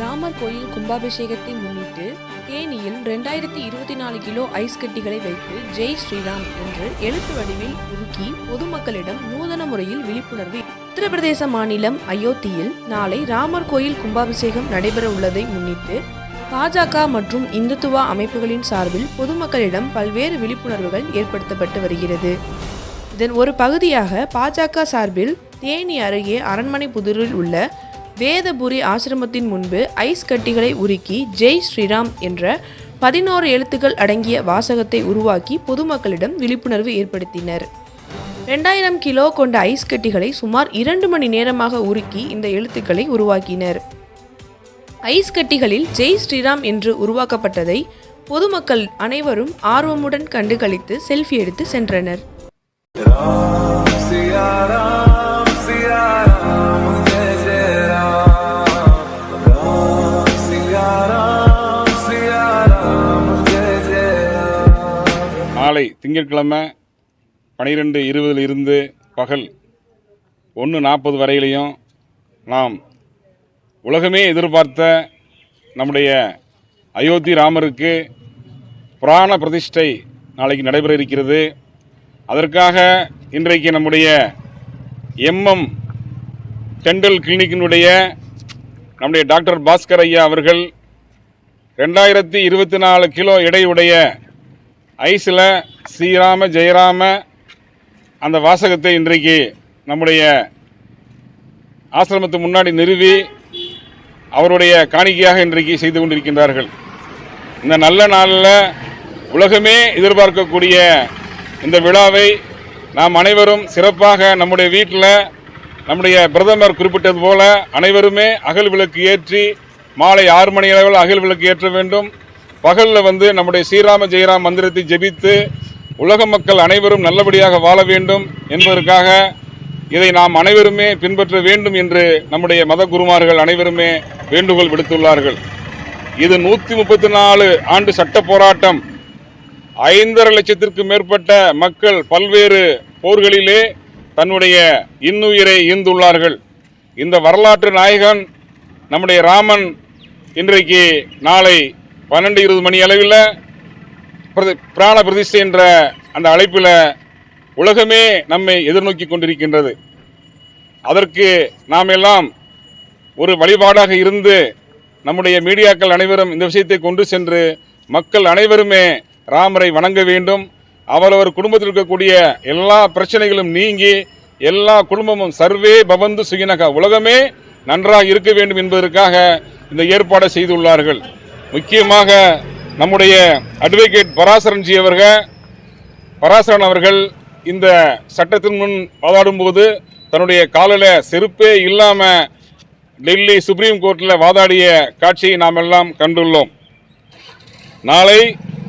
ராமர் கோயில் கும்பாபிஷேகத்தை முன்னிட்டு தேனியில் ரெண்டாயிரத்தி இருபத்தி நாலு கிலோ ஐஸ் கட்டிகளை வைத்து ஜெய் ஸ்ரீராம் என்று எழுத்து வடிவில் உருக்கி பொதுமக்களிடம் நூதன முறையில் விழிப்புணர்வு. உத்தரப்பிரதேச மாநிலம் அயோத்தியில் நாளை ராமர் கோயில் கும்பாபிஷேகம் நடைபெற உள்ளதை முன்னிட்டு பாஜக மற்றும் இந்துத்துவா அமைப்புகளின் சார்பில் பொதுமக்களிடம் பல்வேறு விழிப்புணர்வுகள் ஏற்படுத்தப்பட்டு வருகிறது. இதன் ஒரு பகுதியாக பாஜக சார்பில் தேனி அருகே அரண்மனை புதூரில் உள்ள வேதபுரி ஆசிரமத்தின் முன்பு ஐஸ் கட்டிகளை உருக்கி ஜெய் ஸ்ரீராம் என்ற பதினோரு எழுத்துக்கள் அடங்கிய வாசகத்தை உருவாக்கி பொதுமக்களிடம் விழிப்புணர்வு ஏற்படுத்தினர். ரெண்டாயிரம் கிலோ கொண்ட ஐஸ் கட்டிகளை சுமார் இரண்டு மணி நேரமாக உருக்கி இந்த எழுத்துக்களை உருவாக்கினர். ஐஸ் கட்டிகளில் ஜெய் ஸ்ரீராம் என்று உருவாக்கப்பட்டதை பொதுமக்கள் அனைவரும் ஆர்வமுடன் கண்டு களித்து செல்ஃபி எடுத்து சென்றனர். நாளை திங்கட்கிழமை பனிரெண்டு இருபதில் இருந்து பகல் ஒன்று நாற்பது வரையிலையும் நாம் உலகமே எதிர்பார்த்த நம்முடைய அயோத்தி ராமருக்கு புராண பிரதிஷ்டை நாளைக்கு நடைபெற இருக்கிறது அதற்காக இன்றைக்கு நம்முடைய எம்எம் டெண்டல் கிளினிக்கினுடைய நம்முடைய டாக்டர் பாஸ்கர் ஐயா அவர்கள் ரெண்டாயிரத்தி இருபத்தி நாலு கிலோ எடையுடைய ஐஸில் ஸ்ரீராம ஜெயராம அந்த வாசகத்தை இன்றைக்கு நம்முடைய ஆசிரமத்து முன்னாடி நிறுவி அவருடைய காணிக்கையாக இன்றைக்கு செய்து கொண்டிருக்கின்றார்கள். இந்த நல்ல நாளில் உலகமே எதிர்பார்க்கக்கூடிய இந்த விழாவை நாம் அனைவரும் சிறப்பாக நம்முடைய வீட்டில் நம்முடைய பிரதமர் குறிப்பிட்டது போல அனைவருமே அகல் விளக்கு ஏற்றி மாலை ஆறு மணி அளவில் அகல் விளக்கு ஏற்ற வேண்டும். பகலில் வந்து நம்முடைய ஸ்ரீராம ஜெயராம் மந்திரத்தை ஜெபித்து உலக மக்கள் அனைவரும் நல்லபடியாக வாழ வேண்டும் என்பதற்காக இதை நாம் அனைவருமே பின்பற்ற வேண்டும் என்று நம்முடைய மத குருமார்கள் அனைவருமே வேண்டுகோள் விடுத்துள்ளார்கள். இது நூற்றி முப்பத்தி நாலு ஆண்டு சட்ட போராட்டம். ஐந்தரை லட்சத்திற்கு மேற்பட்ட மக்கள் பல்வேறு போர்களிலே தன்னுடைய இன்னுயிரை ஈந்துள்ளார்கள் இந்த வரலாற்று நாயகன் நம்முடைய ராமன் இன்றைக்கு நாளை பன்னெண்டு இருபது மணி அளவில் பிரதி- பிராண பிரதிஷ்டை என்ற அந்த அழைப்பில் உலகமே நம்மை எதிர்நோக்கி கொண்டிருக்கின்றது. அதற்கு நாம் எல்லாம் ஒரு வழிபாடாக இருந்து நம்முடைய மீடியாக்கள் அனைவரும் இந்த விஷயத்தை கொண்டு சென்று மக்கள் அனைவருமே ராமரை வணங்க வேண்டும். அவரவர் குடும்பத்தில் இருக்கக்கூடிய எல்லா பிரச்சனைகளும் நீங்கி எல்லா குடும்பமும் சர்வே பவந்து சுகினக உலகமே நன்றாக இருக்க வேண்டும் என்பதற்காக இந்த ஏற்பாடை செய்துள்ளார்கள். முக்கியமாக நம்முடைய அட்வொகேட் பராசரன்ஜி அவர்கள் பராசரன் அவர்கள் இந்த சட்டத்தின் முன் வாதாடும் போது தன்னுடைய காலில் செருப்பே இல்லாமல் டெல்லி சுப்ரீம் கோர்ட்டில் வாதாடிய காட்சியை நாம் எல்லாம் கண்டுள்ளோம். நாளை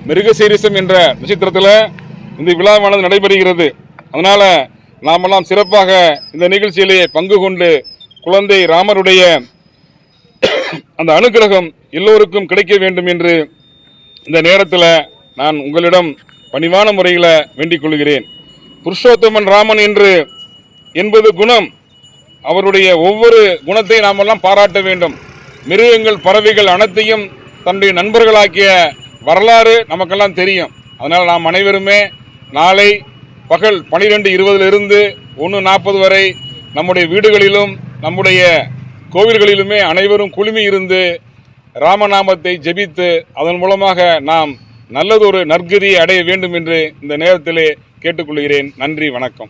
மிருகசீரிசம் என்ற நட்சத்திரத்தில் இந்த விழாவானது நடைபெறுகிறது. அதனால் நாமெல்லாம் சிறப்பாக இந்த நிகழ்ச்சியிலே பங்கு கொண்டு குழந்தை ராமருடைய அந்த அனுக்கிரகம் எல்லோருக்கும் கிடைக்க வேண்டும் என்று இந்த நேரத்தில் நான் உங்களிடம் பணிவான முறையில் வேண்டிக் கொள்கிறேன். புருஷோத்தமன் ராமன் என்று என்பது குணம். அவருடைய ஒவ்வொரு குணத்தை நாமெல்லாம் பாராட்ட வேண்டும். மிருகங்கள் பறவைகள் அனைத்தையும் தன்னுடைய நண்பர்களாக்கிய வரலாறு நமக்கெல்லாம் தெரியும். அதனால் நாம் அனைவருமே நாளை பகல் பனிரெண்டு இருபதிலிருந்து ஒன்று நாற்பது வரை நம்முடைய வீடுகளிலும் நம்முடைய கோவில்களிலுமே அனைவரும் குழுமி இருந்து ராமநாமத்தை ஜெபித்து அதன் மூலமாக நாம் நல்லதொரு நற்கதியை அடைய வேண்டும் என்று இந்த நேரத்திலே கேட்டுக்கொள்கிறேன். நன்றி வணக்கம்.